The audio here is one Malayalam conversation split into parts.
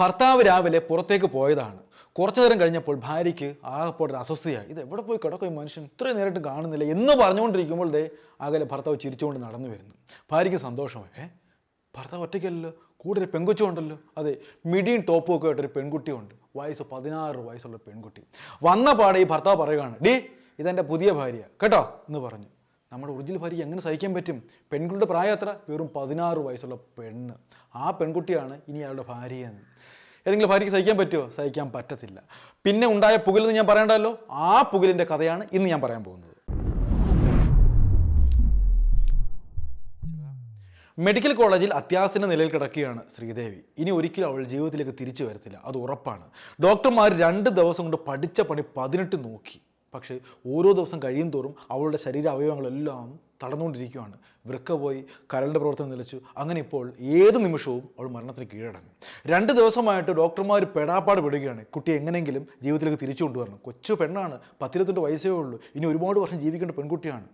ഭർത്താവ് രാവിലെ പുറത്തേക്ക് പോയതാണ്. കുറച്ചു നേരം കഴിഞ്ഞപ്പോൾ ഭാര്യയ്ക്ക് ആകെപ്പോടെ ഒരു അസ്വസ്ഥയായി ഇത് എവിടെ പോയി കിടക്കും ഈ മനുഷ്യൻ? ഇത്രയും നേരിട്ട് കാണുന്നില്ല എന്ന് പറഞ്ഞുകൊണ്ടിരിക്കുമ്പോൾ ദേ അകലെ ഭർത്താവ് ചിരിച്ചുകൊണ്ട് നടന്നു വരുന്നു. ഭാര്യയ്ക്ക് സന്തോഷമായി. ഏ? ഭർത്താവ് ഒറ്റയ്ക്കല്ലോ കൂടെ ഒരു പെങ്കൊച്ചുണ്ടല്ലോ അതെ മിടിയും ടോപ്പും ഒക്കെ ആയിട്ടൊരു പെൺകുട്ടിയുണ്ട്. വയസ്സ് പതിനാറ് വയസ്സുള്ള പെൺകുട്ടി. വന്ന പാടെ ഈ ഭർത്താവ് പറയുകയാണ് ഡി ഇതെന്റെ പുതിയ ഭാര്യ. കേട്ടോ? എന്ന് പറഞ്ഞു. നമ്മുടെ ഒറിജിനൽ ഭാര്യയ്ക്ക് എങ്ങനെ സഹിക്കാൻ പറ്റും? പെൺകുട്ടിയുടെ പ്രായം എത്ര? വെറും പതിനാറ് വയസ്സുള്ള പെണ്ണ്. ആ പെൺകുട്ടിയാണ് ഇനി അയാളുടെ ഭാര്യയെന്ന്. ഏതെങ്കിലും ഭാര്യയ്ക്ക് സഹിക്കാൻ പറ്റുമോ സഹിക്കാൻ പറ്റത്തില്ല. പിന്നെ ഉണ്ടായ പുകലെന്ന് ഞാൻ പറയണ്ടല്ലോ? ആ പുകലിന്റെ കഥയാണ് ഇന്ന് ഞാൻ പറയാൻ പോകുന്നത്. മെഡിക്കൽ കോളേജിൽ അത്യാസന നിലയിൽ കിടക്കുകയാണ് ശ്രീദേവി. ഇനി ഒരിക്കലും അവൾ ജീവിതത്തിലേക്ക് തിരിച്ചു വരത്തില്ല. അത് ഉറപ്പാണ്. ഡോക്ടർമാർ രണ്ട് ദിവസം കൊണ്ട് പഠിച്ച പണി പതിനെട്ട് നോക്കി. പക്ഷേ ഓരോ ദിവസം കഴിയും തോറും അവളുടെ ശരീര അവയവങ്ങളെല്ലാം തടന്നുകൊണ്ടിരിക്കുകയാണ് വൃക്ക പോയി കരളിന്റെ പ്രവർത്തനം നിലച്ചു. അങ്ങനെ ഇപ്പോൾ ഏത് നിമിഷവും അവൾ മരണത്തിന് കീഴടങ്ങും. രണ്ട് ദിവസമായിട്ട് ഡോക്ടർമാർ പെടാപ്പാട് വിടുകയാണ് കുട്ടി എങ്ങനെയെങ്കിലും ജീവിതത്തിലേക്ക് തിരിച്ചു കൊണ്ടുവരണം. കൊച്ചു പെണ്ണാണ് പത്തിരുപത്തിരണ്ട് വയസ്സേ ഉള്ളൂ. ഇനി ഒരുപാട് വർഷം ജീവിക്കേണ്ട പെൺകുട്ടിയാണ്.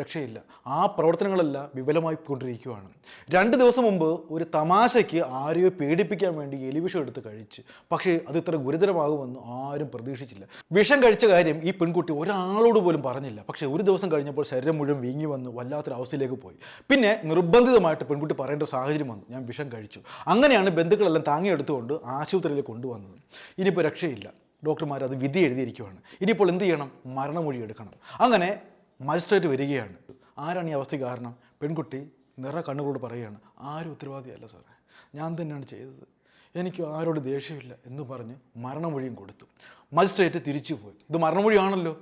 രക്ഷയില്ല. ആ പ്രവർത്തനങ്ങളെല്ലാം വിപുലമായി കൊണ്ടിരിക്കുകയാണ് രണ്ട് ദിവസം മുമ്പ് ഒരു തമാശയ്ക്ക് ആരെയോ പേടിപ്പിക്കാൻ വേണ്ടി എലിവിഷം എടുത്ത് കഴിച്ച്. പക്ഷേ അത് ഇത്ര ഗുരുതരമാകുമെന്ന് ആരും പ്രതീക്ഷിച്ചില്ല. വിഷം കഴിച്ച കാര്യം ഈ പെൺകുട്ടി ഒരാളോട് പോലും പറഞ്ഞില്ല. പക്ഷേ ഒരു ദിവസം കഴിഞ്ഞപ്പോൾ ശരീരം മുഴുവൻ വീങ്ങി വന്ന് വല്ലാത്തൊരു അവസ്ഥയിലേക്ക് പോയി. പിന്നെ നിർബന്ധിതമായിട്ട് പെൺകുട്ടി പറയേണ്ട സാഹചര്യം വന്നു. ഞാൻ വിഷം കഴിച്ചു. അങ്ങനെയാണ് ബന്ധുക്കളെല്ലാം താങ്ങിയെടുത്തുകൊണ്ട് ആശുപത്രിയിൽ കൊണ്ടുവന്നത്. ഇനിയിപ്പോൾ രക്ഷയില്ല. ഡോക്ടർമാർ അത് വിധി എഴുതിയിരിക്കുകയാണ് ഇനിയിപ്പോൾ എന്ത് ചെയ്യണം? മരണമൊഴി എടുക്കണം അങ്ങനെ മജിസ്ട്രേറ്റ് വരികയാണ്. ആരാണ് ഈ അവസ്ഥയ്ക്ക് കാരണം? പെൺകുട്ടി നിറ കണ്ണുകളോട് പറയുകയാണ്. ആരും ഉത്തരവാദിയല്ല സാറേ. ഞാൻ തന്നെയാണ് ചെയ്തത്. എനിക്ക് ആരോട് ദേഷ്യമില്ല എന്ന് പറഞ്ഞ് മരണമൊഴിയും കൊടുത്തു. മജിസ്ട്രേറ്റ് തിരിച്ചു പോയി ഇത് മരണമൊഴിയാണല്ലോ.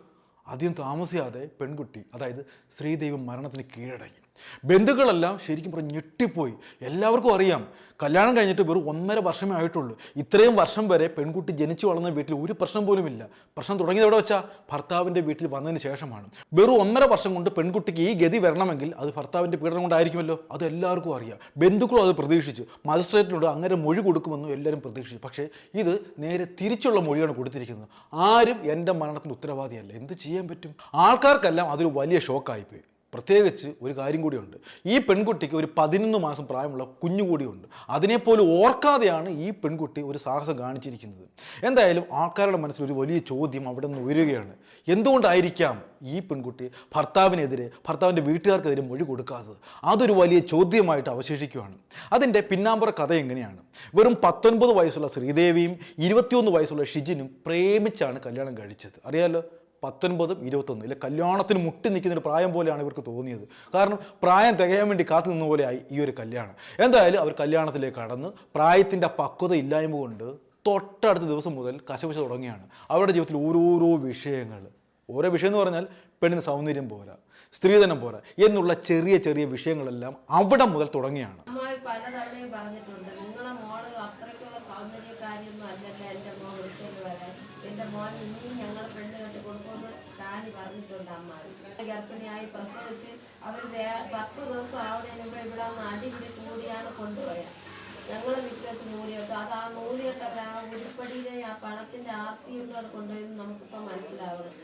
അധികം താമസിയാതെ പെൺകുട്ടി അതായത് ശ്രീദേവി മരണത്തിന് കീഴടങ്ങി. ബന്ധുക്കളെല്ലാം ശരിക്കും പറഞ്ഞ് ഞെട്ടിപ്പോയി. എല്ലാവർക്കും അറിയാം കല്യാണം കഴിഞ്ഞിട്ട് വെറും ഒന്നര വർഷമേ ആയിട്ടുള്ളൂ. ഇത്രയും വർഷം വരെ പെൺകുട്ടി ജനിച്ചു വളർന്ന വീട്ടിൽ ഒരു പ്രശ്നം പോലുമില്ല. പ്രശ്നം തുടങ്ങിയത് എവിടെ വെച്ചാൽ ഭർത്താവിന്റെ വീട്ടിൽ വന്നതിന് ശേഷമാണ്. വെറും ഒന്നര വർഷം കൊണ്ട് പെൺകുട്ടിക്ക് ഈ ഗതി വരണമെങ്കിൽ അത് ഭർത്താവിന്റെ പീഡനം കൊണ്ടായിരിക്കുമല്ലോ? അത് എല്ലാവർക്കും അറിയാം. ബന്ധുക്കളും അത് പ്രതീക്ഷിച്ചു. മജിസ്ട്രേറ്റിനോട് അങ്ങനെ മൊഴി കൊടുക്കുമെന്നും എല്ലാവരും പ്രതീക്ഷിച്ചു. പക്ഷേ ഇത് നേരെ തിരിച്ചുള്ള മൊഴിയാണ് കൊടുത്തിരിക്കുന്നത്. ആരും എന്റെ മരണത്തിന് ഉത്തരവാദിയല്ല. എന്ത് ചെയ്യാൻ പറ്റും? ആൾക്കാർക്കെല്ലാം അതൊരു വലിയ ഷോക്കായിപ്പോയി. പ്രത്യേകിച്ച് ഒരു കാര്യം കൂടിയുണ്ട്. ഈ പെൺകുട്ടിക്ക് ഒരു പതിനൊന്ന് മാസം പ്രായമുള്ള കുഞ്ഞു കൂടിയുണ്ട്. അതിനെപ്പോലും ഓർക്കാതെയാണ് ഈ പെൺകുട്ടി ഒരു സാഹസം കാണിച്ചിരിക്കുന്നത്. എന്തായാലും ആൾക്കാരുടെ മനസ്സിൽ ഒരു വലിയ ചോദ്യം അവിടെ നിന്ന് ഉയരുകയാണ്. എന്തുകൊണ്ടായിരിക്കാം ഈ പെൺകുട്ടി ഭർത്താവിനെതിരെ ഭർത്താവിന്റെ വീട്ടുകാർക്കെതിരെ മൊഴി കൊടുക്കാത്തത്? അതൊരു വലിയ ചോദ്യമായിട്ട് അവശേഷിക്കുകയാണ്. അതിന്റെ പിന്നാമ്പുറ കഥ എങ്ങനെയാണ്? വെറും പത്തൊൻപത് വയസ്സുള്ള ശ്രീദേവിയും ഇരുപത്തിയൊന്ന് വയസ്സുള്ള ഷിജിനും പ്രേമിച്ചാണ് കല്യാണം കഴിച്ചത്. അറിയാലോ? പത്തൊൻപതും ഇരുപത്തൊന്നും. ഇല്ല കല്യാണത്തിന് മുട്ടി നിൽക്കുന്ന ഒരു പ്രായം പോലെയാണ് ഇവർക്ക് തോന്നിയത്. കാരണം പ്രായം തികയാൻ വേണ്ടി കാത്തു നിന്ന പോലെയായി ഈ ഒരു കല്യാണം. എന്തായാലും അവർ കല്യാണത്തിലേക്ക് കടന്ന് പ്രായത്തിന്റെ പക്വത ഇല്ലായ്മ കൊണ്ട് തൊട്ടടുത്ത ദിവസം മുതൽ കശപിശ തുടങ്ങിയാണ്. അവരുടെ ജീവിതത്തിൽ ഓരോരോ വിഷയങ്ങൾ. ഓരോ വിഷയം എന്ന് പറഞ്ഞാൽ പെണ്ണിന് സൗന്ദര്യം പോരാ സ്ത്രീധനം പോരാ എന്നുള്ള ചെറിയ ചെറിയ വിഷയങ്ങളെല്ലാം അവിടെ മുതൽ തുടങ്ങിയാണ്. പലതവണയും പറഞ്ഞിട്ടുണ്ട് നിങ്ങളെ അത്രയ്ക്കുള്ള വിളിച്ചോണ്ട് വരാൻ. മോൻ ഇനിയും ഞങ്ങൾ പെണ്ണ് ഷാനി പറഞ്ഞിട്ടുണ്ട് അമ്മ? ഗർഭിണിയായി പ്രസവിച്ച് അവർ പത്ത് ദിവസം ആവുന്നതിന് മുമ്പ് ഇവിടെ അടിപിടി കൂടിയാണ് കൊണ്ടുപോയത്. ഞങ്ങൾ വിറ്റത്ത് നൂലിയോട്ട് അത് ആ നൂലിയോട്ട് ആ ഉരുപ്പടിയിലെ ആ പണത്തിന്റെ ആർത്തിയുള്ളത് കൊണ്ടുപോയി നമുക്കിപ്പോ മനസ്സിലാവണം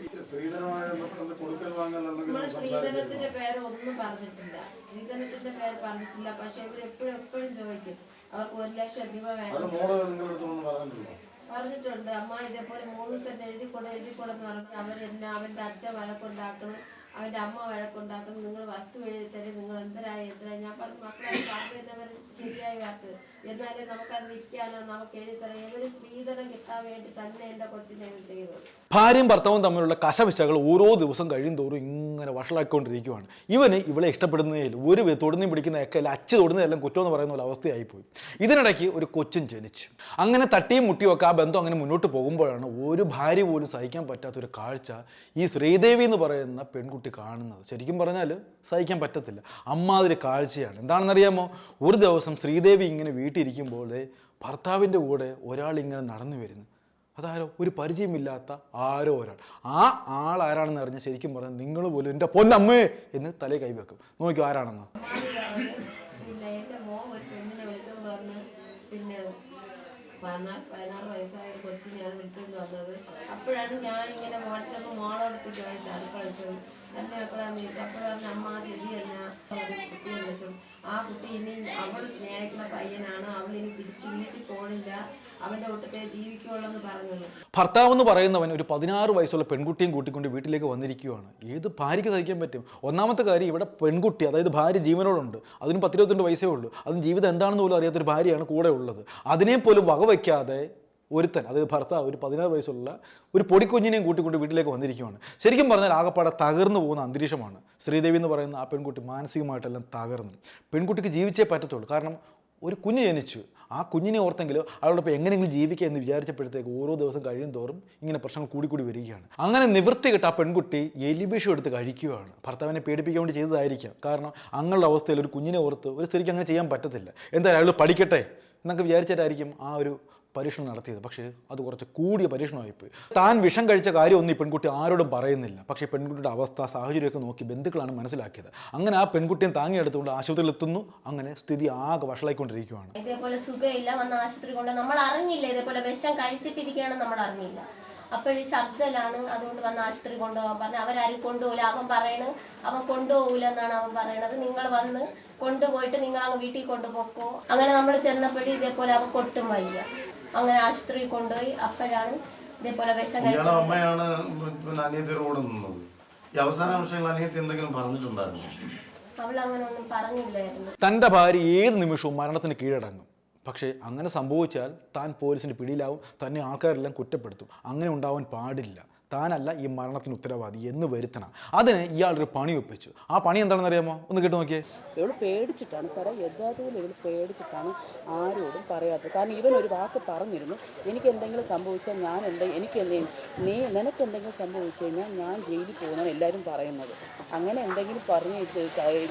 നമ്മൾ ശ്രീധനത്തിന്റെ പേര് ഒന്നും പറഞ്ഞിട്ടില്ല. ശ്രീധനത്തിന്റെ പേര് പറഞ്ഞിട്ടില്ല. പക്ഷെ ഇവർ എപ്പോഴും എപ്പോഴും ചോദിക്കും. അവർക്ക് ഒരു ലക്ഷം രൂപ അത് വേണം. പറഞ്ഞിട്ടുണ്ടോ അമ്മ ഇതേപോലെ മൂന്ന് സെന്റ് എഴുതി കൂടെ എഴുതി കൂടെ പറഞ്ഞു അവരെന്നെ അവന്റെ അച്ഛൻ വഴക്കുണ്ടാക്കണം അവന്റെ അമ്മ വഴക്കുണ്ടാക്കണം നിങ്ങൾ വസ്തു എഴുതി തരും നിങ്ങൾ എന്തരായി എന്തരായി ഞാൻ പറഞ്ഞു മക്കളെ പറഞ്ഞു എന്നവർ ശരിയായി വാക്ക്. എന്നാലേ നമുക്കത് വിൽക്കാനോ നമുക്ക് എഴുതി തരാം ഏതൊരു സ്ത്രീധനം കിട്ടാൻ വേണ്ടി തന്നെ എന്റെ കൊച്ചിനെ ഇത് ചെയ്തത് ഭാര്യയും ഭർത്താവും തമ്മിലുള്ള കശപിശകൾ ഓരോ ദിവസം കഴിയും തോറും ഇങ്ങനെ വഷളാക്കിക്കൊണ്ടിരിക്കുകയാണ് ഇവന് ഇവളെ ഇഷ്ടപ്പെടുന്നതിൽ ഒരു പിടിക്കുന്ന പിടിക്കുന്നതൊക്കെ അല്ല അച്ച് തൊടുന്നതെല്ലാം കുറ്റം എന്ന് പറയുന്ന ഒരു അവസ്ഥയായിപ്പോയി ഇതിനിടയ്ക്ക് ഒരു കൊച്ചും ജനിച്ചു. അങ്ങനെ തട്ടിയും മുട്ടിയും ഒക്കെ ആ ബന്ധം അങ്ങനെ മുന്നോട്ട് പോകുമ്പോഴാണ് ഒരു ഭാര്യ പോലും സഹിക്കാൻ പറ്റാത്തൊരു കാഴ്ച ഈ ശ്രീദേവി എന്ന് പറയുന്ന പെൺകുട്ടി കാണുന്നത്. ശരിക്കും പറഞ്ഞാൽ സഹിക്കാൻ പറ്റത്തില്ല. അമ്മാതിരി കാഴ്ചയാണ്. എന്താണെന്നറിയാമോ? ഒരു ദിവസം ശ്രീദേവി ഇങ്ങനെ വീട്ടിലിരിക്കുമ്പോൾ ഭർത്താവിന്റെ കൂടെ ഒരാൾ ഇങ്ങനെ നടന്നു വരുന്നു. അതാരോ? ഒരു പരിചയമില്ലാത്ത ആരോ ഒരാൾ. ആ ആൾ ആരാണെന്ന് അറിഞ്ഞാൽ ശരിക്കും പറഞ്ഞാൽ നിങ്ങൾ പോലും എന്റെ പൊന്നമ്മേ എന്ന് തലയിൽ കൈവെക്കും നോക്കി ആരാണെന്ന്. പിന്നെ ഞാൻ ഇങ്ങനെ ആ കുട്ടി ഇനി അവൾ സ്നേഹിക്കുന്ന പയ്യനാണ്. അവൾ ഇനി തിരിച്ച് വീട്ടിൽ പോണില്ല. അവന്റെ ഭർത്താവ് എന്ന് പറയുന്നവൻ ഒരു പതിനാറ് വയസ്സുള്ള പെൺകുട്ടിയും കൂട്ടിക്കൊണ്ട് വീട്ടിലേക്ക് വന്നിരിക്കുകയാണ് ഏത് ഭാര്യയ്ക്ക് സഹിക്കാൻ പറ്റും? ഒന്നാമത്തെ കാര്യം ഇവിടെ പെൺകുട്ടി അതായത് ഭാര്യ ജീവനോടുണ്ട്. അതിന് പത്തിരുപത്തിരണ്ട് വയസ്സേ ഉള്ളൂ. അതിന് ജീവിതം എന്താണെന്ന് പോലും അറിയാത്തൊരു ഭാര്യയാണ് കൂടെ ഉള്ളത്. അതിനെ പോലും വകവയ്ക്കാതെ ഒരുത്തൻ അതായത് ഭർത്താവ് ഒരു പതിനാറ് വയസ്സുള്ള ഒരു പൊടിക്കുഞ്ഞിനെയും കൂട്ടിക്കൊണ്ട് വീട്ടിലേക്ക് വന്നിരിക്കുകയാണ് ശരിക്കും പറഞ്ഞാൽ ആകപ്പാടെ തകർന്നു പോകുന്ന അന്തരീക്ഷമാണ്. ശ്രീദേവി എന്ന് പറയുന്ന ആ പെൺകുട്ടി മാനസികമായിട്ടെല്ലാം തകർന്നു. പെൺകുട്ടിക്ക് ജീവിച്ചേ പറ്റത്തുള്ളൂ. കാരണം ഒരു കുഞ്ഞ് ജനിച്ചു. ആ കുഞ്ഞിനെ ഓർത്തെങ്കിലും അവളോടൊപ്പം എങ്ങനെയെങ്കിലും ജീവിക്കുക എന്ന് വിചാരിച്ചപ്പോഴത്തേക്ക് ഓരോ ദിവസം കഴിയും തോറും ഇങ്ങനെ പ്രശ്നങ്ങൾ കൂടിക്കൂടി വരികയാണ്. അങ്ങനെ നിവൃത്തി കിട്ട ആ പെൺകുട്ടി എലിവിഷം എടുത്ത് കഴിക്കുകയാണ്. ഭർത്താവിനെ പേടിപ്പിക്കാൻ വേണ്ടി ചെയ്തതായിരിക്കാം. കാരണം അങ്ങനെയുള്ള അവസ്ഥയിൽ ഒരു കുഞ്ഞിനെ ഓർത്ത് ഒരു സ്ത്രീക്ക് അങ്ങനെ ചെയ്യാൻ പറ്റത്തില്ല. എന്തായാലും അയാൾ പഠിക്കട്ടെ എന്നൊക്കെ വിചാരിച്ചിട്ടായിരിക്കും ആ ഒരു പരീക്ഷണം നടത്തിയത്. പക്ഷേ അത് കുറച്ച് കൂടിയ പരീക്ഷണമായിപ്പോയി. താൻ വിഷം കഴിച്ച കാര്യമൊന്നും ഈ പെൺകുട്ടി ആരോടും പറയുന്നില്ല. പക്ഷേ പെൺകുട്ടിയുടെ അവസ്ഥ സാഹചര്യമൊക്കെ നോക്കി ബന്ധുക്കളാണ് മനസ്സിലാക്കിയത്. അങ്ങനെ ആ പെൺകുട്ടിയെ താങ്ങിയെടുത്തുകൊണ്ട് ആശുപത്രിയിൽ എത്തുന്നു. അങ്ങനെ സ്ഥിതി ആകെ വഷളായിക്കൊണ്ടിരിക്കുകയാണ് ഇതേപോലെ സുഖമില്ല വന്ന ആശുപത്രി കൊണ്ട് നമ്മൾ അറിഞ്ഞില്ല. ഇതേപോലെ വിഷം കഴിച്ചിട്ടിരിക്കുകയാണ് നമ്മൾ അറിഞ്ഞില്ല. അപ്പോഴീ ശബ്ദലാണ് അതുകൊണ്ട് വന്ന് ആശുപത്രി കൊണ്ടുപോകാൻ പറഞ്ഞു അവരാരും കൊണ്ടുപോകില്ല. അവൻ പറയണ് അവൻ കൊണ്ടുപോകില്ല എന്നാണ് അവൻ പറയണത്. നിങ്ങൾ വന്ന് കൊണ്ടുപോയിട്ട് നിങ്ങൾ അങ്ങ് വീട്ടിൽ കൊണ്ടുപോക്കോ. അങ്ങനെ നമ്മൾ ചെന്നപ്പോഴും ഇതേപോലെ അവൻ കൊട്ടും വയ്യ. അങ്ങനെ ആശുപത്രിയിൽ കൊണ്ടുപോയി. അപ്പോഴാണ് ഇതേപോലെ വിഷം കഴിച്ചത്. അമ്മയാണ് പിന്നെ അനിയത്തിയുടെ കൂടെ നിന്നത്. ഈ അവസാന നിമിഷങ്ങളിൽ അനിയത്തി എന്തെങ്കിലും പറഞ്ഞിട്ടുണ്ടായിരുന്നു? അവൾ അങ്ങനെ ഒന്നും പറഞ്ഞില്ലായിരുന്നു. തന്റെ ഭാര്യ ഏത് നിമിഷവും മരണത്തിന് കീഴടങ്ങും. പക്ഷേ അങ്ങനെ സംഭവിച്ചാൽ താൻ പോലീസിന്റെ പിടിയിലാവും. തന്നെ ആൾക്കാരെല്ലാം കുറ്റപ്പെടുത്തും. അങ്ങനെ ഉണ്ടാവാൻ പാടില്ല. താനല്ല ഈ മരണത്തിന് ഉത്തരവാദി എന്ന് വരുത്തണം. അതിന് ഇയാളൊരു പണി ഒപ്പിച്ചു. ആ പണി എന്താണെന്ന് അറിയാമോ? ഒന്ന് കേട്ട് നോക്കിയേ. ഇവൾ പേടിച്ചിട്ടാണ് സാറേ യഥാർത്ഥത്തിൽ ഇവൾ പേടിച്ചിട്ടാണ് ആരോടും പറയാത്തത്. കാരണം ഇവൻ ഒരു വാക്ക് പറഞ്ഞിരുന്നു എനിക്ക് എന്തെങ്കിലും സംഭവിച്ചാൽ ഞാൻ എന്താ എനിക്ക് എന്തെങ്കിലും നീ നിനക്ക് എന്തെങ്കിലും സംഭവിച്ചു കഴിഞ്ഞാൽ ഞാൻ ജയിലിൽ പോകുന്നതാണ് എല്ലാവരും പറയുന്നത്. അങ്ങനെ എന്തെങ്കിലും പറഞ്ഞു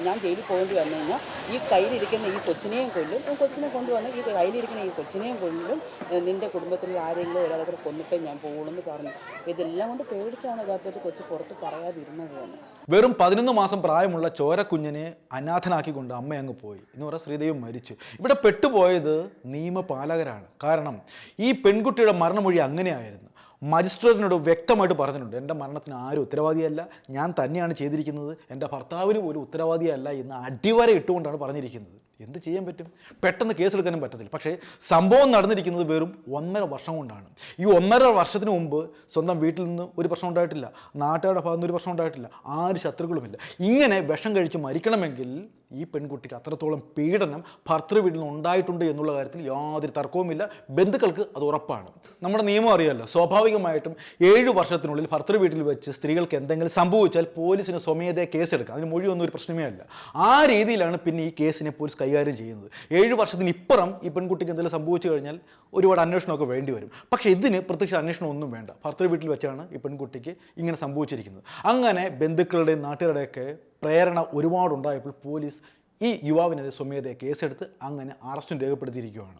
ഞാൻ ജയിലിൽ പോകേണ്ടി വന്നു കഴിഞ്ഞാൽ ഈ കയ്യിലിരിക്കുന്ന ഈ കൊച്ചിനെയും കൊല്ലും. കൊച്ചിനെ കൊണ്ടുവന്ന് ഈ കയ്യിലിരിക്കുന്ന ഈ കൊച്ചിനെയും കൊല്ലും. നിന്റെ കുടുംബത്തിൽ ആരെങ്കിലും ഒരാളെ കൊന്നിട്ടേ ഞാൻ പോകുള്ളൂ എന്ന് പറഞ്ഞു. ഇതെല്ലാം കൊണ്ട് പേടിച്ചാണ് യഥാർത്ഥത്തിൽ കൊച്ചു പുറത്ത് പറയാതിരുന്നത് തന്നെ. വെറും പതിനൊന്ന് മാസം പ്രായമുള്ള ചോരക്കുഞ്ഞിനെ അനാഥനാക്കിക്കൊണ്ട് അമ്മ അങ്ങ് പോയി. എന്ന് പറഞ്ഞാൽ ശ്രീദേവി മരിച്ചു. ഇവിടെ പെട്ടുപോയത് നിയമപാലകരാണ് കാരണം ഈ പെൺകുട്ടിയുടെ മരണമൊഴി അങ്ങനെയായിരുന്നു. മജിസ്ട്രേറ്റിനോട് വ്യക്തമായിട്ട് പറഞ്ഞിട്ടുണ്ട്. എന്റെ മരണത്തിന് ആരും ഉത്തരവാദിയല്ല. ഞാൻ തന്നെയാണ് ചെയ്തിരിക്കുന്നത്. എന്റെ ഭർത്താവിന് പോലും ഉത്തരവാദിയല്ല എന്ന് അടിവര ഇട്ടുകൊണ്ടാണ് പറഞ്ഞിരിക്കുന്നത്. എന്ത് ചെയ്യാൻ പറ്റും? പെട്ടെന്ന് കേസെടുക്കാനും പറ്റത്തില്ല. പക്ഷേ സംഭവം നടന്നിരിക്കുന്നത് വെറും ഒന്നര വർഷം കൊണ്ടാണ്. ഈ ഒന്നര വർഷത്തിന് മുമ്പ് സ്വന്തം വീട്ടിൽ നിന്ന് ഒരു പ്രശ്നം ഉണ്ടായിട്ടില്ല. നാട്ടുകാരുടെ ഭാഗത്ത് നിന്ന് ഒരു പ്രശ്നം ഉണ്ടായിട്ടില്ല. ആര് ശത്രുക്കളുമില്ല. ഇങ്ങനെ വിഷം കഴിച്ച് മരിക്കണമെങ്കിൽ ഈ പെൺകുട്ടിക്ക് അത്രത്തോളം പീഡനം ഭർത്തൃ വീട്ടിൽ നിന്ന് ഉണ്ടായിട്ടുണ്ട് എന്നുള്ള കാര്യത്തിൽ യാതൊരു തർക്കവുമില്ല. ബന്ധുക്കൾക്ക് അത് ഉറപ്പാണ്. നമ്മുടെ നിയമം അറിയാമല്ലോ സ്വാഭാവികമായിട്ടും ഏഴ് വർഷത്തിനുള്ളിൽ ഭർത്തൃ വീട്ടിൽ വെച്ച് സ്ത്രീകൾക്ക് എന്തെങ്കിലും സംഭവിച്ചാൽ പോലീസിന് സ്വമേധയെ കേസെടുക്കാം. അതിന് മൊഴിയൊന്നും ഒരു പ്രശ്നമേ അല്ല. ആ രീതിയിലാണ് പിന്നെ ഈ കേസിനെ പോലീസ് കൈകാര്യം ചെയ്യുന്നത്. ഏഴ് വർഷത്തിന് ഇപ്പുറം ഈ പെൺകുട്ടിക്ക് എന്തെങ്കിലും സംഭവിച്ചു കഴിഞ്ഞാൽ ഒരുപാട് അന്വേഷണമൊക്കെ വേണ്ടി വരും. പക്ഷേ ഇതിന് പ്രത്യക്ഷ അന്വേഷണം ഒന്നും വേണ്ട. ഭർത്തൃ വീട്ടിൽ വെച്ചാണ് ഈ പെൺകുട്ടിക്ക് ഇങ്ങനെ സംഭവിച്ചിരിക്കുന്നത്. അങ്ങനെ ബന്ധുക്കളുടെയും നാട്ടുകാരുടെയൊക്കെ പ്രേരണ ഒരുപാടുണ്ടായപ്പോൾ പോലീസ് ഈ യുവാവിനെതിരെ സ്വമേധയെ കേസെടുത്ത് അങ്ങനെ അറസ്റ്റും രേഖപ്പെടുത്തിയിരിക്കുകയാണ്.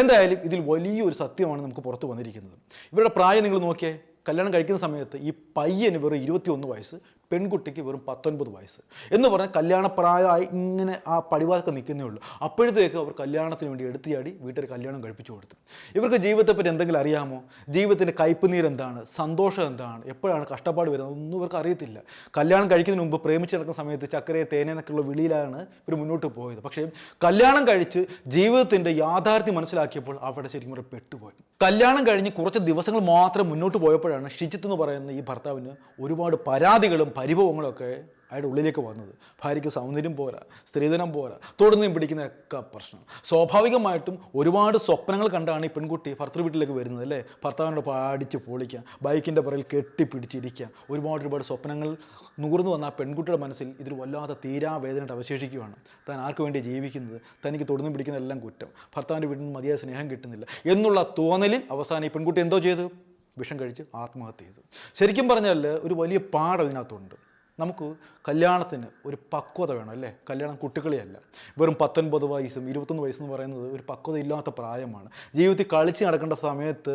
എന്തായാലും ഇതിൽ വലിയൊരു സത്യമാണ് നമുക്ക് പുറത്ത് വന്നിരിക്കുന്നത്. ഇവരുടെ പ്രായം നിങ്ങൾ നോക്കിയേ കല്യാണം കഴിക്കുന്ന സമയത്ത് ഈ പയ്യന് വെറും ഇരുപത്തിയൊന്ന് വയസ്സ് പെൺകുട്ടിക്ക് വെറും പത്തൊൻപത് വയസ്സ്. എന്ന് പറഞ്ഞാൽ കല്യാണപ്രായമായി ഇങ്ങനെ ആ പടിവാതൊക്കെ നിൽക്കുന്നേ ഉള്ളൂ. അപ്പോഴത്തേക്ക് അവർ കല്യാണത്തിന് വേണ്ടി എടുത്തിയാടി വീട്ടിൽ കല്യാണം കഴിപ്പിച്ചു കൊടുത്തു. ഇവർക്ക് ജീവിതത്തെപ്പറ്റി എന്തെങ്കിലും അറിയാമോ? ജീവിതത്തിന്റെ കയ്പ് എന്താണ്? സന്തോഷം എന്താണ്? എപ്പോഴാണ് കഷ്ടപ്പാട് വരുന്നത്? ഒന്നും ഇവർക്ക് അറിയത്തില്ല. കല്യാണം കഴിക്കുന്നതിന് മുമ്പ് പ്രേമിച്ച് നടക്കുന്ന സമയത്ത് ചക്കരയെ തേനേനൊക്കെയുള്ള വിളിയിലാണ് ഇവർ മുന്നോട്ട് പോയത്. പക്ഷേ കല്യാണം കഴിച്ച് ജീവിതത്തിന്റെ യാഥാർത്ഥ്യം മനസ്സിലാക്കിയപ്പോൾ അവിടെ ശരിക്കും ഒരു പെട്ടുപോയി. കല്യാണം കഴിഞ്ഞ് കുറച്ച് ദിവസങ്ങൾ മാത്രം മുന്നോട്ട് പോയപ്പോഴാണ് ഷിജിത്ത് എന്ന് പറയുന്ന ഈ ഭർത്താവിന് ഒരുപാട് പരാതികളും പരിഭവങ്ങളും ഒക്കെ അയാളുടെ ഉള്ളിലേക്ക് വന്നത്. ഭാര്യയ്ക്ക് സൗന്ദര്യം പോരാ സ്ത്രീധനം പോരാ തൊടുന്നതും പിടിക്കുന്നതൊക്കെ പ്രശ്നം. സ്വാഭാവികമായിട്ടും ഒരുപാട് സ്വപ്നങ്ങൾ കണ്ടാണ് ഈ പെൺകുട്ടി ഭർത്തൃ വീട്ടിലേക്ക് വരുന്നത് അല്ലേ? ഭർത്താവിനോട് പാടിച്ച് പൊളിക്കാം ബൈക്കിന്റെ പുറകിൽ കെട്ടിപ്പിടിച്ചിരിക്കാം ഒരുപാട് ഒരുപാട് സ്വപ്നങ്ങൾ നുകർന്നു വന്ന ആ പെൺകുട്ടിയുടെ മനസ്സിൽ ഇതിൽ വല്ലാത്ത തീരാവേദനയായിട്ട് അവശേഷിക്കുകയാണ്. താൻ ആർക്ക് വേണ്ടി ജീവിക്കുന്നത്? തനിക്ക് പിടിക്കുന്ന എല്ലാം കുറ്റം. ഭർത്താവിന്റെ വീട്ടിൽ നിന്ന് മതിയായ സ്നേഹം കിട്ടുന്നില്ല. എന്നുള്ള തോന്നലിൽ അവസാനം ഈ പെൺകുട്ടി എന്തോ ചെയ്തു? വിഷം കഴിച്ച് ആത്മഹത്യ ചെയ്തു. ശരിക്കും പറഞ്ഞാൽ ഒരു വലിയ പാഠം ഇതിനകത്തുണ്ട് നമുക്ക് കല്യാണത്തിന് ഒരു പക്വത വേണം അല്ലേ? കല്യാണം കുട്ടികളിയല്ല വെറും പത്തൊൻപത് വയസ്സും ഇരുപത്തൊന്ന് വയസ്സെന്ന് പറയുന്നത് ഒരു പക്വത ഇല്ലാത്ത പ്രായമാണ്. ജീവിതത്തിൽ കളിച്ച് നടക്കേണ്ട സമയത്ത്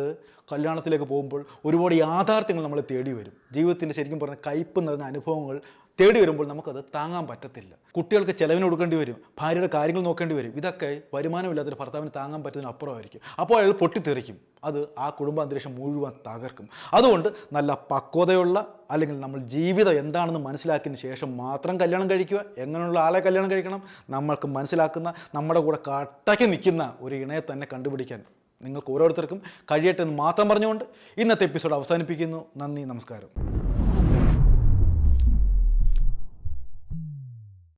കല്യാണത്തിലേക്ക് പോകുമ്പോൾ ഒരുപാട് യാഥാർത്ഥ്യങ്ങൾ നമ്മളെ തേടി വരും. ജീവിതത്തിന്റെ ശരിക്കും പറഞ്ഞാൽ കയ്പ് നിറഞ്ഞ അനുഭവങ്ങൾ തേടി വരുമ്പോൾ നമുക്കത് താങ്ങാൻ പറ്റത്തില്ല. കുട്ടികൾക്ക് ചിലവിന് കൊടുക്കേണ്ടി വരും. ഭാര്യയുടെ കാര്യങ്ങൾ നോക്കേണ്ടി വരും. ഇതൊക്കെ വരുമാനമില്ലാത്തൊരു ഭർത്താവിന് താങ്ങാൻ പറ്റുന്നതിന് അപ്പുറമായിരിക്കും. അപ്പോൾ അയാൾ പൊട്ടിത്തെറിക്കും. അത് ആ കുടുംബ കുടുംബാന്തരീക്ഷം മുഴുവൻ തകർക്കും. അതുകൊണ്ട് നല്ല പക്വതയുള്ള അല്ലെങ്കിൽ നമ്മൾ ജീവിതം എന്താണെന്ന് മനസ്സിലാക്കിയതിന് ശേഷം മാത്രം കല്യാണം കഴിക്കുക. എങ്ങനെയുള്ള ആളെ കല്യാണം കഴിക്കണം. നമ്മൾക്ക് മനസ്സിലാക്കുന്ന നമ്മുടെ കൂടെ കട്ടയ്ക്ക് നിൽക്കുന്ന ഒരു ഇണയെ തന്നെ കണ്ടുപിടിക്കാൻ നിങ്ങൾക്ക് ഓരോരുത്തർക്കും കഴിയട്ടെ എന്ന് മാത്രം പറഞ്ഞുകൊണ്ട് ഇന്നത്തെ എപ്പിസോഡ് അവസാനിപ്പിക്കുന്നു. നന്ദി നമസ്കാരം.